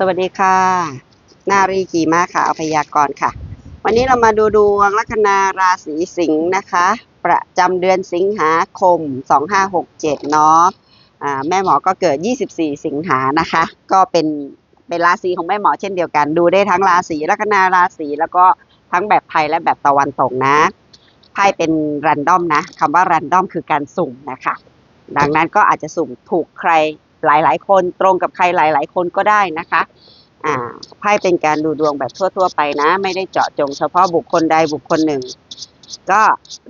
สวัสดีค่ะ นารีกีมาค่ะอพยากรณ์ค่ะ วันนี้เรามาดูดวงลัคนาราศีสิงห์นะคะ ประจำเดือนสิงหาคม 2567 เนาะอ่าแม่หมอก็เกิด 24 สิงหานะคะ ก็เป็นเป็นราศีของแม่หมอเช่นเดียวกัน ดูได้ทั้งราศีลัคนาราศีแล้วก็ทั้งแบบไทยและแบบตะวันตกนะไพ่เป็นรันดอมนะคำว่ารันดอมคือการสุ่มนะคะ ดังนั้นก็อาจจะสุ่มถูกใคร หลายๆ คนตรงกับใครหลาย ๆ คนก็ได้นะคะอ่าไพ่เป็นการดูดวงแบบทั่ว ๆ ไปนะ ไม่ได้เจาะจงเฉพาะบุคคลใดบุคคลหนึ่ง ก็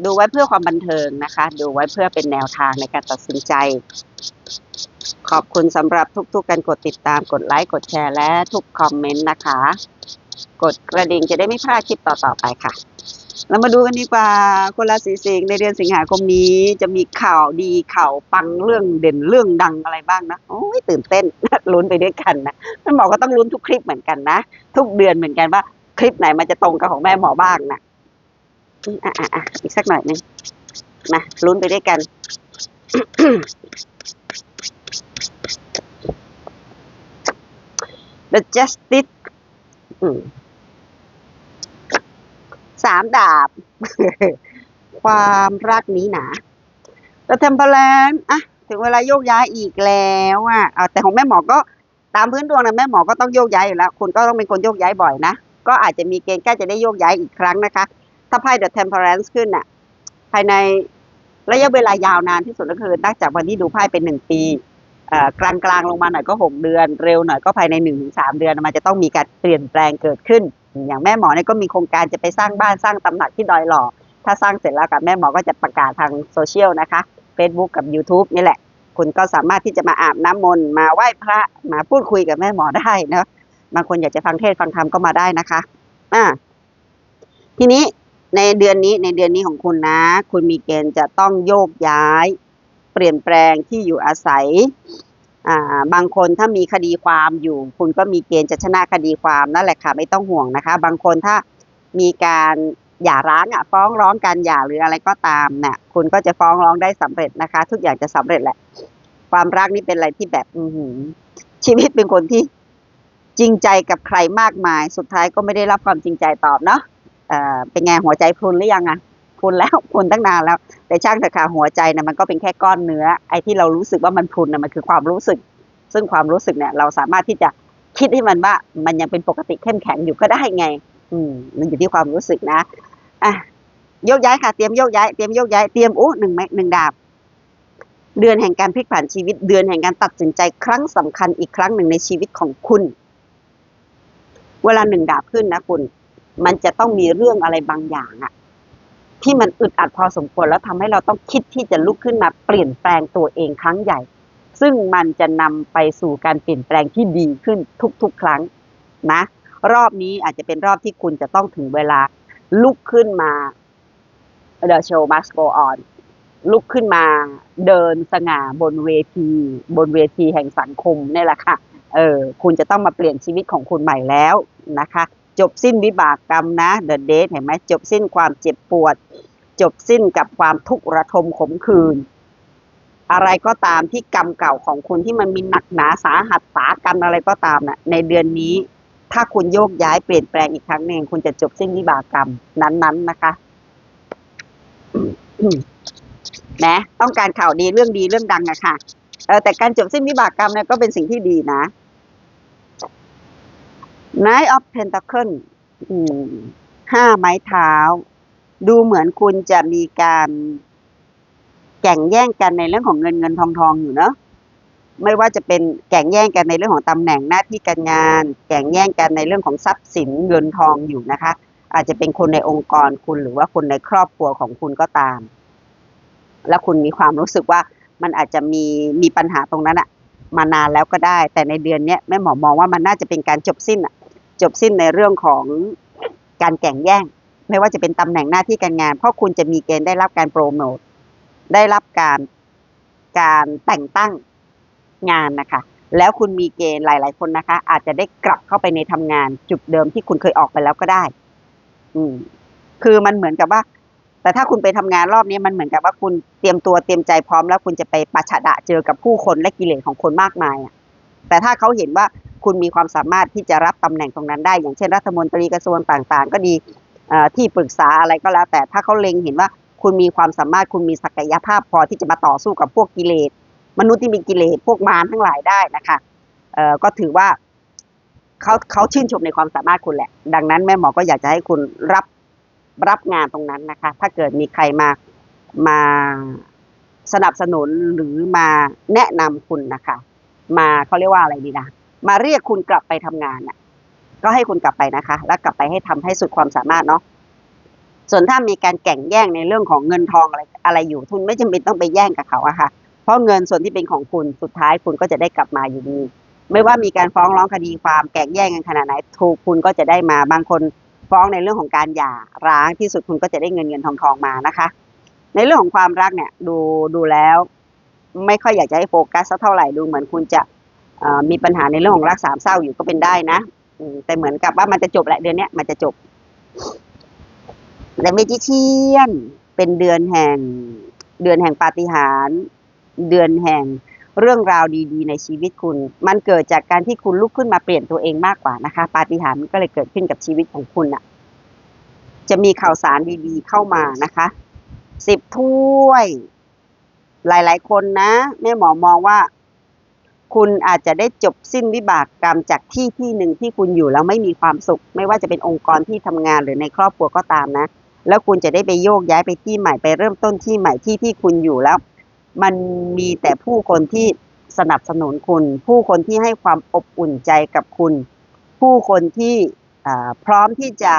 ดูไว้เพื่อความบันเทิงนะคะ ดูไว้เพื่อเป็นแนวทางในการตัดสินใจ ขอบคุณสำหรับทุก ๆ การกดติดตามกดไลค์กดแชร์และทุกคอมเมนต์นะคะ กดกระดิ่งจะได้ไม่พลาดคลิปต่อๆไปค่ะ เรามาดูกันดีกว่าคนราศีสิงห์ในเดือนสิงหาคมนี้จะมีข่าวดีข่าวปังเรื่องเด่นเรื่องดังอะไรบ้างนะโอ้ยตื่นเต้นลุ้นไปด้วยกันนะแม่หมอก็ต้องลุ้นทุกคลิปเหมือนกันนะทุกเดือนเหมือนกันว่า คลิปไหนมันจะตรงกับของแม่หมอบ้างนะอะอะอะอีกสักหน่อยนึงมาลุ้นไปด้วยกัน The Justice อืมส สามดาบ ความรักนี้หนาแล้วเทมเพลนอะถึงเวลาโยกย้ายอีกแล้วอะแต่ของแม่หมอก็ตามพื้นดวงนะแม่หมอก็ต้องโยกย้ายอยู่แล้วคุณก็ต้องเป็นคนโยกย้ายบ่อยนะก็อาจจะมีเกณฑ์ใกล้จะได้โยกย้ายอีกครั้งนะคะ ถ้าไพ่ The Temperance ขึ้นอะ ภายในระยะเวลายาวนานที่สุดก็คือตั้งจากวันที่ดูไพ่เป็นหนึ่งปีกลางกลางลงมาหน่อยก็หกเดือน เร็วหน่อยก็ภายในหนึ่งถึงสามเดือนมันจะต้องมีการเปลี่ยนแปลงเกิดขึ้น อย่างแม่หมอเนี่ยก็มีโครงการจะไปสร้างบ้านสร้างตำหนักที่ดอยหล่อถ้าสร้างเสร็จแล้วกับแม่หมอก็จะประกาศทางโซเชียลนะคะ Facebook กับ YouTube นี่แหละ คุณก็สามารถที่จะมาอาบน้ำมนต์มาไหว้พระมาพูดคุยกับแม่หมอได้นะบางคนอยากจะฟังเทศฟังธรรมก็มาได้นะคะอ่าทีนี้ในเดือนนี้ในเดือนนี้ของคุณนะ คุณมีเกณฑ์จะต้องโยกย้าย เปลี่ยนแปลงที่อยู่อาศัย บางคนถ้ามีคดีความอยู่ คุณก็มีเกณฑ์จะชนะคดีความนั่นแหละค่ะไม่ต้องห่วงนะคะ บางคนถ้ามีการหย่าร้างอะฟ้องร้องการหย่าหรืออะไรก็ตามเนี่ยคุณก็จะฟ้องร้องได้สำเร็จนะคะ ทุกอย่างจะสำเร็จแหละ ความรักนี่เป็นอะไรที่แบบ อืชีวิตเป็นคนที่จริงใจกับใครมากมาย สุดท้ายก็ไม่ได้รับความจริงใจตอบเนาะเเป็นไงหัวใจพรุนหรือยังอะ พุนแล้วพุนตั้งนานแล้ว แต่ช่างเถอะค่ะหัวใจนะมันก็เป็นแค่ก้อนเนื้อ ไอ้ที่เรารู้สึกว่ามันพุนนะมันคือความรู้สึก ซึ่งความรู้สึกเนี่ย เราสามารถที่จะคิดให้มันว่า มันยังเป็นปกติเข้มแข็งอยู่ก็ได้ไง อืม มันอยู่ที่ความรู้สึกนะอะโยกย้ายค่ะเตรียมโยกย้ายเตรียมโยกย้ายเตรียมอู้หนึ่งไม้หนึ่งดาบเดือนแห่งการพลิกผันชีวิตเดือนแห่งการตัดสินใจครั้งสำคัญอีกครั้งหนึ่งในชีวิตของคุณ เวลาหนึ่งดาบขึ้นนะคุณ มันจะต้องมีเรื่องอะไรบางอย่างอะ ที่มันอึดอัดพอสมควรแล้วทำให้เราต้องคิดที่จะลุกขึ้นมาเปลี่ยนแปลงตัวเองครั้งใหญ่ ซึ่งมันจะนำไปสู่การเปลี่ยนแปลงที่ดีขึ้นทุกๆ ครั้งนะ รอบนี้อาจจะเป็นรอบที่คุณจะต้องถึงเวลาลุกขึ้นมา The show must go on ลุกขึ้นมาเดินสง่าบนเวที บนเวทีแห่งสังคมนี่แหละค่ะ เออคุณจะต้องมาเปลี่ยนชีวิตของคุณใหม่แล้วนะคะ จบสิ้นวิบากกรรมนะ The Date เห็นไหมจบสิ้นความเจ็บปวด จบสิ้นกับความทุกข์ระทมขมขื่นอะไรก็ตามที่กรรมเก่าของคุณที่มันมีหนักหนาสาหัสสากันอะไรก็ตามน่ะในเดือนนี้ ถ้าคุณโยกย้ายเปลี่ยนแปลงอีกครั้งหนึ่งคุณจะจบสิ้นวิบากกรรมนั้นๆนะคะนะต้องการข่าวดีเรื่องดีเรื่องดังอะค่ะเออแต่การจบสิ้นวิบากกรรมเนี่ยก็เป็นสิ่งที่ดีนะ Knight of Pentacle ห้าไม้เท้า ดูเหมือนคุณจะมีการแข่งแย่งกันในเรื่องของเงินเงินทองทองอยู่เนอะไม่ว่าจะเป็นแข่งแย่งกันในเรื่องของตำแหน่งหน้าที่การงาน แข่งแย่งกันในเรื่องของทรัพย์สินเงินทองอยู่นะคะ อาจจะเป็นคนในองค์กรคุณหรือว่าคนในครอบครัวของคุณก็ตาม แล้วคุณมีความรู้สึกว่ามันอาจจะมีมีปัญหาตรงนั้นอะมานานแล้วก็ได้ แต่ในเดือนเนี้ยแม่หมอมองว่ามันน่าจะเป็นการจบสิ้นอะ จบสิ้นในเรื่องของการแข่งแย่ง ไม่ว่าจะเป็นตำแหน่งหน้าที่การงาน เพราะคุณจะมีเกณฑ์ได้รับการโปรโมทได้รับการการแต่งตั้งงานนะคะ แล้วคุณมีเกณฑ์หลาย ๆ คนนะคะ อาจจะได้กลับเข้าไปในทำงานจุดเดิมที่คุณเคยออกไปแล้วก็ได้ อืม คือมันเหมือนกับว่า แต่ถ้าคุณไปทำงานรอบนี้มันเหมือนกับว่าคุณเตรียมตัวเตรียมใจพร้อมแล้วคุณจะไปประชดะเจอกับผู้คนและกิเลสของคนมากมายอะแต่ถ้าเขาเห็นว่า คุณมีความสามารถที่จะรับตำแหน่งตรงนั้นได้ อย่างเช่นรัฐมนตรีกระทรวงต่างๆ ก็ดีที่ปรึกษาอะไรก็แล้ว แต่ถ้าเขาเล็งเห็นว่าคุณมีความสามารถคุณมีศักยภาพพอที่จะมาต่อสู้กับพวกกิเลสมนุษย์ที่มีกิเลสพวกมารทั้งหลายได้นะคะก็ถือว่าเขาเขาชื่นชมในความสามารถคุณแหละ ดังนั้นแม่หมอก็อยากจะให้คุณรับรับงานตรงนั้นนะคะ ถ้าเกิดมีใครมามาสนับสนุนหรือมาแนะนำคุณนะคะ มาเขาเรียกว่าอะไรดีนะ มาเรียกคุณกลับไปทำงานน่ะ ก็ให้คุณกลับไปนะคะ แล้วกลับไปให้ทำให้สุดความสามารถเนาะส่วนถ้ามีการแข่งแย่งในเรื่องของเงินทองอะไรอะไรอยู่ทุนไม่จำเป็นต้องไปแย่งกับเขาอะค่ะ เพราะเงินส่วนที่เป็นของคุณสุดท้ายคุณก็จะได้กลับมาอยู่ดีไม่ว่ามีการฟ้องร้องคดีความแข่งแย่งกันขนาดไหนถูกคุณก็จะได้มาบางคนฟ้องในเรื่องของการหย่าร้างที่สุดคุณก็จะได้เงินเงินทองทองมานะคะ ในเรื่องของความรักเนี่ยดูดูแล้ว ไม่ค่อยอยากจะให้โฟกัสสักเท่าไหร่ดูเหมือนคุณจะ มีปัญหาในเรื่องของรักสามเศร้าอยู่ก็เป็นได้นะอืแต่เหมือนกับว่ามันจะจบแหละเดือนเนี้ยมันจะจบแต่เมจิเชียนเป็นเดือนแห่งเดือนแห่งปาฏิหาริย์เดือนแห่งเรื่องราวดีๆ ในชีวิตคุณ มันเกิดจากการที่คุณลุกขึ้นมาเปลี่ยนตัวเองมากกว่านะคะ ปาฏิหาริย์มันก็เลยเกิดขึ้นกับชีวิตของคุณน่ะจะมีข่าวสารดีๆเข้ามานะคะสิบถ้วย หลายๆ คนนะแม่หมอมองว่า คุณอาจจะได้จบสิ้นวิบากกรรมจากที่ที่หนึ่งที่คุณอยู่แล้วไม่มีความสุข ไม่ว่าจะเป็นองค์กรที่ทำงานหรือในครอบครัวก็ตามนะ แล้วคุณจะได้ไปโยกย้ายไปที่ใหม่ไปเริ่มต้นที่ใหม่ที่ที่คุณอยู่แล้ว มันมีแต่ผู้คนที่สนับสนุนคุณ ผู้คนที่ให้ความอบอุ่นใจกับคุณ ผู้คนที่พร้อมที่จะ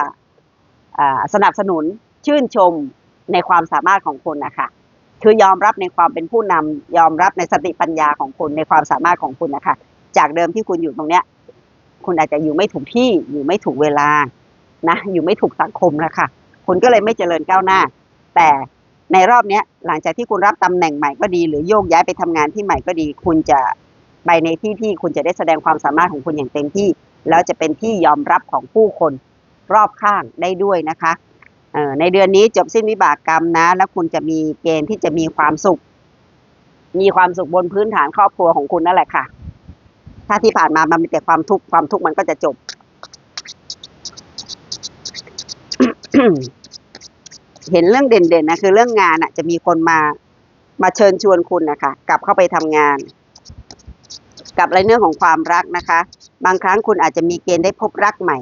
สนับสนุนชื่นชมในความสามารถของคุณนะคะ คือยอมรับในความเป็นผู้นำยอมรับในสติปัญญาของคุณในความสามารถของคุณนะคะ จากเดิมที่คุณอยู่ตรงเนี้ย คุณอาจจะอยู่ไม่ถูกที่อยู่ไม่ถูกเวลานะ อยู่ไม่ถูกสังคมนะคะคุณก็เลยไม่เจริญก้าวหน้า แต่ในรอบเนี้ยหลังจากที่คุณรับตำแหน่งใหม่ก็ดี หรือโยกย้ายไปทำงานที่ใหม่ก็ดี คุณจะไปในที่ที่คุณจะได้แสดงความสามารถของคุณอย่างเต็มที่ แล้วจะเป็นที่ยอมรับของผู้คนรอบข้างได้ด้วยนะคะ ในเดือนนี้จบสิ้นวิบากกรรมนะ แล้วคุณจะมีเกณฑ์ที่จะมีความสุข มีความสุขบนพื้นฐานครอบครัวของคุณนั่นแหละค่ะ ถ้าที่ผ่านมามันมีแต่ความทุกข์ความทุกข์มันก็จะจบเห็นเรื่องเด่นๆนะคือเรื่องงานอะ จะมีคนมามาเชิญชวนคุณนะคะกลับเข้าไปทำงาน กับในเรื่องของความรักนะคะ บางครั้งคุณอาจจะมีเกณฑ์ได้พบรักใหม่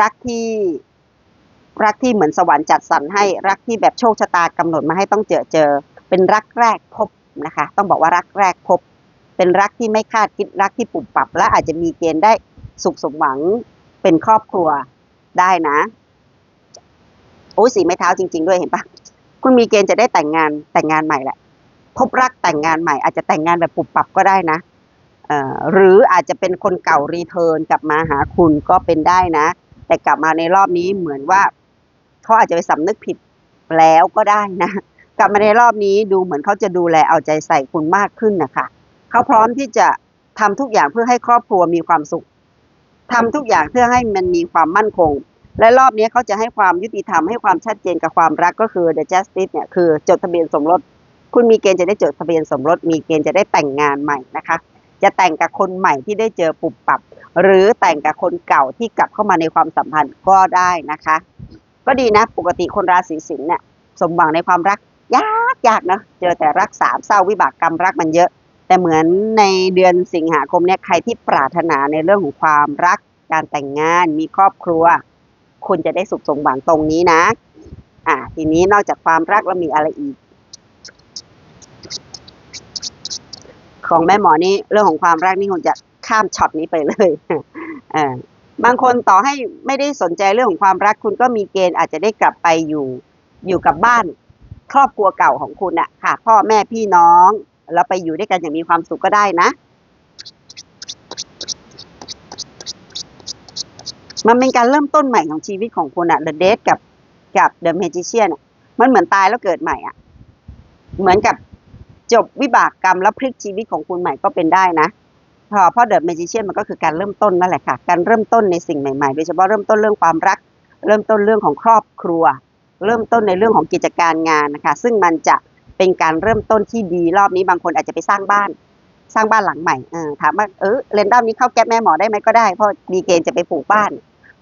รักที่ รักที่เหมือนสวรรค์จัดสรรให้รักที่แบบโชคชะตากำหนดมาให้ต้องเจอเจอ เป็นรักแรกพบนะคะ ต้องบอกว่ารักแรกพบ เป็นรักที่ไม่คาดคิดรักที่ปุบปับ และอาจจะมีเกณฑ์ได้สุขสมหวังเป็นครอบครัวได้นะโอ้สีไม้เท้าจริง ๆ ด้วยเห็นปะคุณมีเกณฑ์จะได้แต่งงานแต่งงานใหม่แหละ พบรักแต่งงานใหม่ อาจจะแต่งงานแบบปุบปับก็ได้นะเอ่อหรืออาจจะเป็นคนเก่ารีเทิร์นกลับมาหาคุณก็เป็นได้นะ แต่กลับมาในรอบนี้เหมือนว่า เขาอาจจะไปสำนึกผิดแล้วก็ได้นะ กลับมาในรอบนี้ดูเหมือนเขาจะดูแลเอาใจใส่คุณมากขึ้นนะคะเขาพร้อมที่จะทำทุกอย่างเพื่อให้ครอบครัวมีความสุขทำทุกอย่างเพื่อให้มันมีความมั่นคง และรอบนี้เขาจะให้ความยุติธรรมให้ความชัดเจนกับความรักก็คือ the justice เนี่ยคือจดทะเบียนสมรส คุณมีเกณฑ์จะได้จดทะเบียนสมรส มีเกณฑ์จะได้แต่งงานใหม่นะคะ จะแต่งกับคนใหม่ที่ได้เจอปุบปับ หรือแต่งกับคนเก่าที่กลับเข้ามาในความสัมพันธ์ก็ได้นะคะ ก็ดีนะ ปกติคนราศีสิงห์เนี่ยสมหวังในความรักยากยากนะเจอแต่รักสามเศร้าวิบากกรรมรักมันเยอะ แต่เหมือนในเดือนสิงหาคมเนี่ยใครที่ปรารถนาในเรื่องของความรักการแต่งงานมีครอบครัว คุณจะได้สุขสมหวังตรงนี้นะ อ่าทีนี้นอกจากความรักแล้วมีอะไรอีก ของแม่หมอนี่เรื่องของความรักนี่คงจะข้ามช็อตนี้ไปเลยเออ บางคนต่อให้ไม่ได้สนใจเรื่องของความรักคุณก็มีเกณฑ์อาจจะได้กลับไปอยู่อยู่กับบ้าน ครอบครัวเก่าของคุณอะค่ะ พ่อแม่พี่น้องแล้วไปอยู่ด้วยกันอย่างมีความสุขก็ได้นะมันเป็นการเริ่มต้นใหม่ของชีวิตของคุณอะ The Dead กับกับ The Magician อะมันเหมือนตายแล้วเกิดใหม่อะเหมือนกับจบวิบากกรรมแล้วพลิกชีวิตของคุณใหม่ก็เป็นได้นะ พอเพราะ The Magician มันก็คือการเริ่มต้นนั่นแหละค่ะ การเริ่มต้นในสิ่งใหม่ๆ โดยเฉพาะเริ่มต้นเรื่องความรัก เริ่มต้นเรื่องของครอบครัว เริ่มต้นในเรื่องของกิจการงานนะคะ ซึ่งมันจะเป็นการเริ่มต้นที่ดีรอบนี้บางคนอาจจะไปสร้างบ้าน สร้างบ้านหลังใหม่ถามว่าเออเรนดอมนี้เข้าแก๊ปแม่หมอได้ไหมก็ได้ เพราะมีเกณฑ์จะไปปลูกบ้าน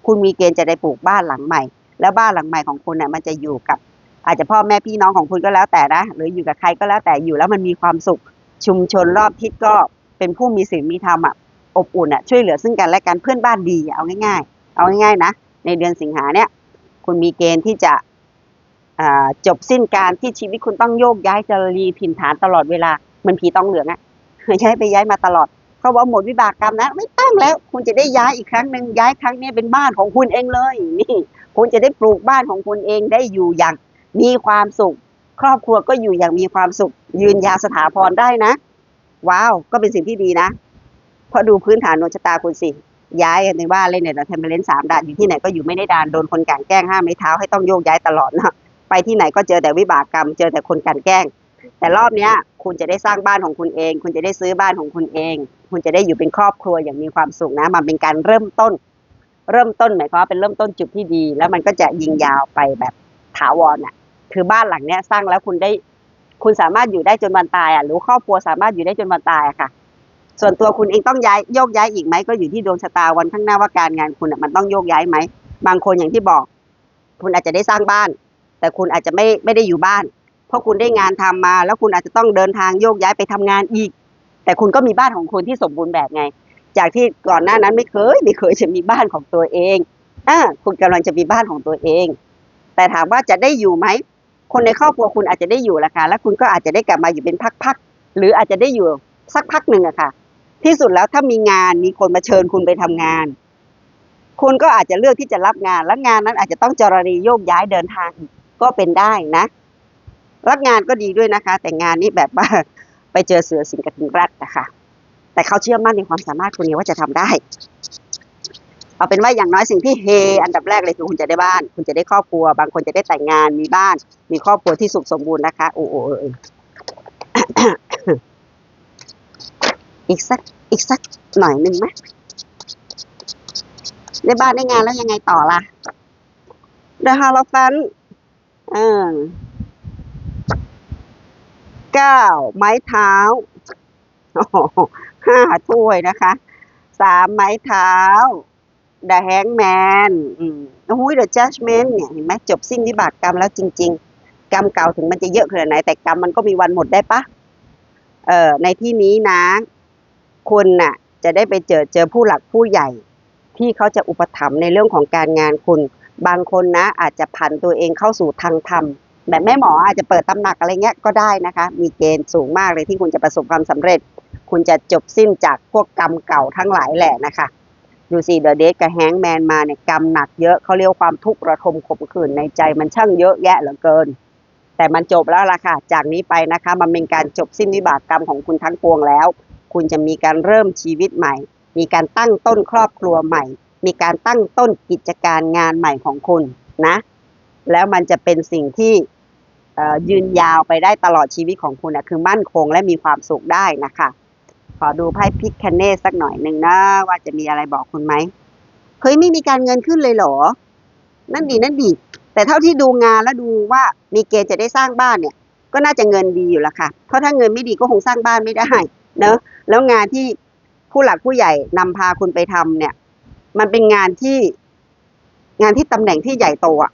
คุณมีเกณฑ์จะได้ปลูกบ้านหลังใหม่ แล้วบ้านหลังใหม่ของคุณเนี่ยมันจะอยู่กับ อาจจะพ่อแม่พี่น้องของคุณก็แล้วแต่นะ หรืออยู่กับใครก็แล้วแต่อยู่แล้วมันมีความสุขชุมชนรอบทิศก็ เป็นผู้มีศีลมีธรรมอะอบอุ่นอะช่วยเหลือซึ่งกันและกันเพื่อนบ้านดีเอาง่าย ๆ เอาง่ายๆนะในเดือนสิงหาเนี่ย คุณมีเกณฑ์ที่จะจบสิ้นการที่ชีวิตคุณต้องโยกย้ายจะรีถิ่นฐานตลอดเวลาเหมันผีต้องเหลืองอะย้ายไปย้ายมาตลอดเขาบอกหมดวิบากกรรมนะ ไม่ต้องแล้ว คุณจะได้ย้ายอีกครั้งหนึ่งย้ายครั้งนี้เป็นบ้านของคุณเองเลยนี่คุณจะได้ปลูกบ้านของคุณเองได้อยู่อย่างมีความสุข ครอบครัวก็อยู่อย่างมีความสุข ยืนยาวสถาพรได้นะ ว้าวก็เป็นสิ่งที่ดีนะเพราะดูพื้นฐานดวงชะตาคุณสิ ย้ายในบ้านเลยเนี่ยเราเทมเพลนสามด่านอยู่ที่ไหนก็อยู่ไม่ได้ดานโดนคนกันแกล้งห้ามไม่เท้าให้ต้องโยกย้ายตลอดนะไปที่ไหนก็เจอแต่วิบากกรรม เจอแต่คนกันแกล้ง แต่รอบเนี้ย คุณจะได้สร้างบ้านของคุณเอง คุณจะได้ซื้อบ้านของคุณเอง คุณจะได้อยู่เป็นครอบครัวอย่างมีความสุขนะ มันเป็นการเริ่มต้น เริ่มต้นหมายความว่าเป็นเริ่มต้นจุดที่ดี แล้วมันก็จะยิงยาวไปแบบถาวรอะ คือบ้านหลังเนี้ยสร้างแล้วคุณได้ คุณสามารถอยู่ได้จนวันตายอะหรือครอบครัวสามารถอยู่ได้จนวันตายอะค่ะ ส่วนตัวคุณเองต้องย้ายโยกย้ายอีกไหมก็อยู่ที่ดวงชะตาวันข้างหน้าว่าการงานคุณอะมันต้องโยกย้ายไหมบางคนอย่างที่บอก คุณอาจจะได้สร้างบ้าน แต่คุณอาจจะไม่ไม่ได้อยู่บ้าน เพราะคุณได้งานทำมา แล้วคุณอาจจะต้องเดินทางโยกย้ายไปทำงานอีก แต่คุณก็มีบ้านของคุณที่สมบูรณ์แบบไง จากที่ก่อนหน้านั้นไม่เคยไม่เคยจะมีบ้านของตัวเองอ่าคุณกำลังจะมีบ้านของตัวเอง แต่ถามว่าจะได้อยู่ไหม คนในครอบครัวคุณอาจจะได้อยู่แหละค่ะ แล้วคุณก็อาจจะได้กลับมาอยู่เป็นพักๆ หรืออาจจะได้อยู่สักพักหนึ่งอะค่ะ ที่สุดแล้วถ้ามีงานมีคนมาเชิญคุณไปทำงาน คุณก็อาจจะเลือกที่จะรับงาน และงานนั้นอาจจะต้องจรณีโยกย้ายเดินทางอีกก็เป็นได้นะ รับงานก็ดีด้วยนะคะ แต่งานนี้แบบว่าไปเจอเสือสิงกระทิงรัดนะคะ แต่เขาเชื่อมั่นในความสามารถคุณเนี่ยว่าจะทำได้ เอาเป็นว่าอย่างน้อยสิ่งที่เฮอันดับแรกเลยคือคุณจะได้บ้าน คุณจะได้ครอบครัว บางคนจะได้แต่งงานมีบ้าน มีครอบครัวที่สุขสมบูรณ์นะคะโอ้โหอีกสักอีกสักหน่อยหนึ่งไหมได้บ้านได้งานแล้วยังไงต่อล่ะเดอะฮาร์ลฟันเออเก้าไม้เท้าห้าถ้วยนะคะสามไม้เท้า The Hangman อืมโอ้ย The Judgment เนี่ยเห็นไหมจบสิ้นวิบากกรรมแล้วจริง ๆ กรรมเก่าถึงมันจะเยอะขนาดไหน แต่กรรมมันก็มีวันหมดได้ปะเอ่อในที่นี้นะคุณน่ะ จะได้ไปเจอเจอผู้หลักผู้ใหญ่ ที่เขาจะอุปถัมภ์ในเรื่องของการงานคุณ บางคนนะ อาจจะผันตัวเองเข้าสู่ทางธรรมแบบแม่หมออาจจะเปิดตำหนักอะไรเงี้ยก็ได้นะคะ มีเกณฑ์สูงมากเลยที่คุณจะประสบความสำเร็จ คุณจะจบสิ้นจากพวกกรรมเก่าทั้งหลายแหละนะคะ ดูสิเดอะเดทกับแฮงแมนมาเนี่ยกรรมหนักเยอะเขาเรียกว่าความทุกข์ระทมขมขื่นในใจมันช่างเยอะแยะเหลือเกิน แต่มันจบแล้วล่ะค่ะ จากนี้ไปนะคะ มันเป็นการจบสิ้นวิบากกรรมของคุณทั้งปวงแล้ว คุณจะมีการเริ่มชีวิตใหม่ มีการตั้งต้นครอบครัวใหม่ มีการตั้งต้นกิจการงานใหม่ของคุณนะ แล้วมันจะเป็นสิ่งที่ยืนยาวไปได้ตลอดชีวิตของคุณนะคือมั่นคงและมีความสุขได้นะคะ ขอดูไพ่พิกคเนสสักหน่อยหนึ่งนะ ว่าจะมีอะไรบอกคุณไหมเฮ้ยไม่มีการเงินขึ้นเลยเหรอ นั่นดีนั่นดี แต่เท่าที่ดูงานแล้วดูว่ามีเกณฑ์จะได้สร้างบ้านเนี่ย ก็น่าจะเงินดีอยู่ละค่ะ เพราะถ้าเงินไม่ดีก็คงสร้างบ้านไม่ได้เนอะแล้วงานที่ผู้หลักผู้ใหญ่นำพาคุณไปทำเนี่ย มันเป็นงานที่งานที่ตำแหน่งที่ใหญ่โตอะ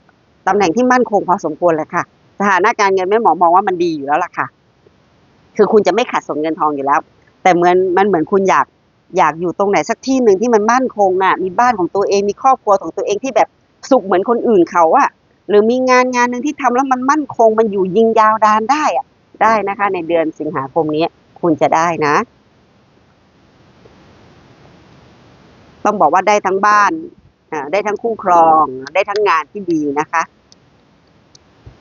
ตำแหน่งที่มั่นคงพอสมควรเลยค่ะสถานะการเงินแม่หมอมองว่ามันดีอยู่แล้วล่ะค่ะ คือคุณจะไม่ขาดสนเงินทองอยู่แล้ว แต่เหมือนมันเหมือนคุณอยากอยากอยู่ตรงไหนสักที่หนึ่งที่มันมั่นคงน่ะ มีบ้านของตัวเองมีครอบครัวของตัวเองที่แบบสุขเหมือนคนอื่นเขาอะหรือมีงานงานหนึ่งที่ทำแล้วมันมั่นคงมันอยู่ยิงยาวดานได้อะได้นะคะ ในเดือนสิงหาคมนี้คุณจะได้นะ ต้องบอกว่าได้ทั้งบ้านอ่าได้ทั้งคู่ครอง ได้ทั้งงานที่ดีนะคะ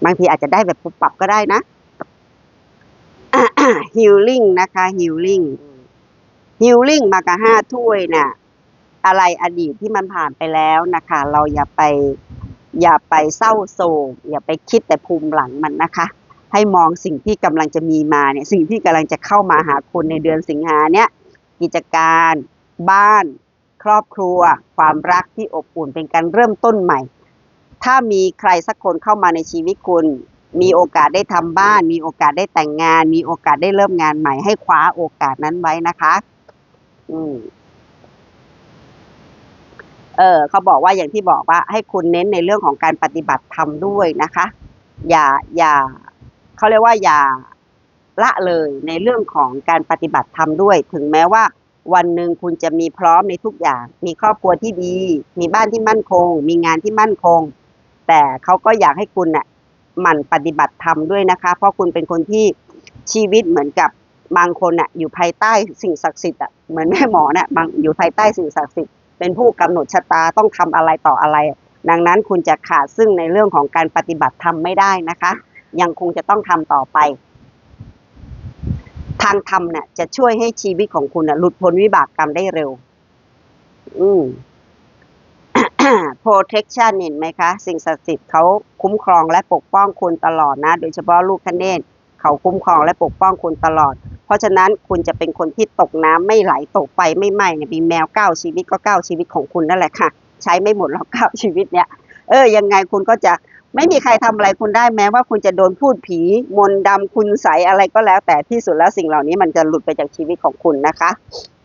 บางทีอาจจะได้แบบปุบปับก็ได้นะ ฮิลลิ่งนะคะฮิลลิ่งฮิลลิ่งมากับห้าถ้วยน่ะ อะไรอดีตที่มันผ่านไปแล้วนะคะ เราอย่าไป อย่าไปเศร้าโศกอย่าไปคิดแต่ภูมิหลังมันนะคะ ให้มองสิ่งที่กำลังจะมีมาเนี่ย สิ่งที่กำลังจะเข้ามาหาคุณในเดือนสิงหาเนี่ย กิจการ บ้าน ครอบครัว ความรักที่อบอุ่นเป็นการเริ่มต้นใหม่ ถ้ามีใครสักคนเข้ามาในชีวิตคุณ มีโอกาสได้ทำบ้าน มีโอกาสได้แต่งงาน มีโอกาสได้เริ่มงานใหม่ ให้คว้าโอกาสนั้นไว้นะคะ อืม เออเขาบอกว่าอย่างที่บอกว่า ให้คุณเน้นในเรื่องของการปฏิบัติธรรมด้วยนะคะ อย่า อย่าเขาเรียกว่าอย่าละเลยในเรื่องของการปฏิบัติธรรมด้วย ถึงแม้ว่า วันหนึ่งคุณจะมีพร้อมในทุกอย่าง มีครอบครัวที่ดี มีบ้านที่มั่นคง มีงานที่มั่นคง แต่เขาก็อยากให้คุณน่ะ หมั่นปฏิบัติธรรมด้วยนะคะ เพราะคุณเป็นคนที่ชีวิตเหมือนกับบางคนน่ะอยู่ภายใต้สิ่งศักดิ์สิทธิ์อะเหมือนแม่หมอน่ะบางอยู่ภายใต้สิ่งศักดิ์สิทธิ์เป็นผู้กำหนดชะตาต้องทำอะไรต่ออะไร ดังนั้นคุณจะขาดซึ่งในเรื่องของการปฏิบัติธรรมไม่ได้นะคะ ยังคงจะต้องทำต่อไป ทางธรรมเนี่ยจะช่วยให้ชีวิตของคุณน่ะหลุดพ้นวิบากกรรมได้เร็ว อืม protection เห็นไหมคะ สิ่งศักดิ์สิทธิ์เขาคุ้มครองและปกป้องคุณตลอดนะ โดยเฉพาะลูกคเนศเขาคุ้มครองและปกป้องคุณตลอด เพราะฉะนั้นคุณจะเป็นคนที่ตกน้ำไม่ไหลตกไฟไม่ไหม้เนี่ยมีแมวเก้าชีวิตก็เก้าชีวิตของคุณนั่นแหละค่ะ ใช้ไม่หมดหรอกเก้าชีวิตเนี่ยเออยังไงคุณก็จะไม่มีใครทำอะไรคุณได้แม้ว่าคุณจะโดนพูดผี มนต์ดำคุณใสอะไรก็แล้ว แต่ที่สุดแล้วสิ่งเหล่านี้มันจะหลุดไปจากชีวิตของคุณนะคะ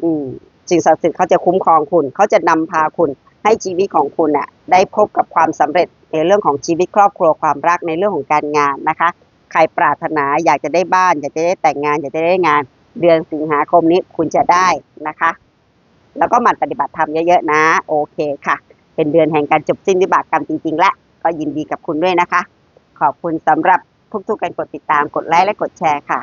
อืมสิ่งศักดิ์สิทธิ์เขาจะคุ้มครองคุณ เขาจะนำพาคุณ ให้ชีวิตของคุณน่ะได้พบกับความสำเร็จในเรื่องของชีวิตครอบครัวความรักในเรื่องของการงานนะคะ ใครปรารถนาอยากจะได้บ้าน อยากจะได้แต่งงาน อยากจะได้งาน เดือนสิงหาคมนี้คุณจะได้นะคะ แล้วก็หมั่นปฏิบัติธรรมเยอะๆนะ โอเคค่ะ เป็นเดือนแห่งการจบสิ้นวิบากกรรมจริงๆ และก็ยินดีกับคุณด้วยนะคะ ขอบคุณสำหรับทุกๆการกดติดตามกดไลค์และกดแชร์ค่ะ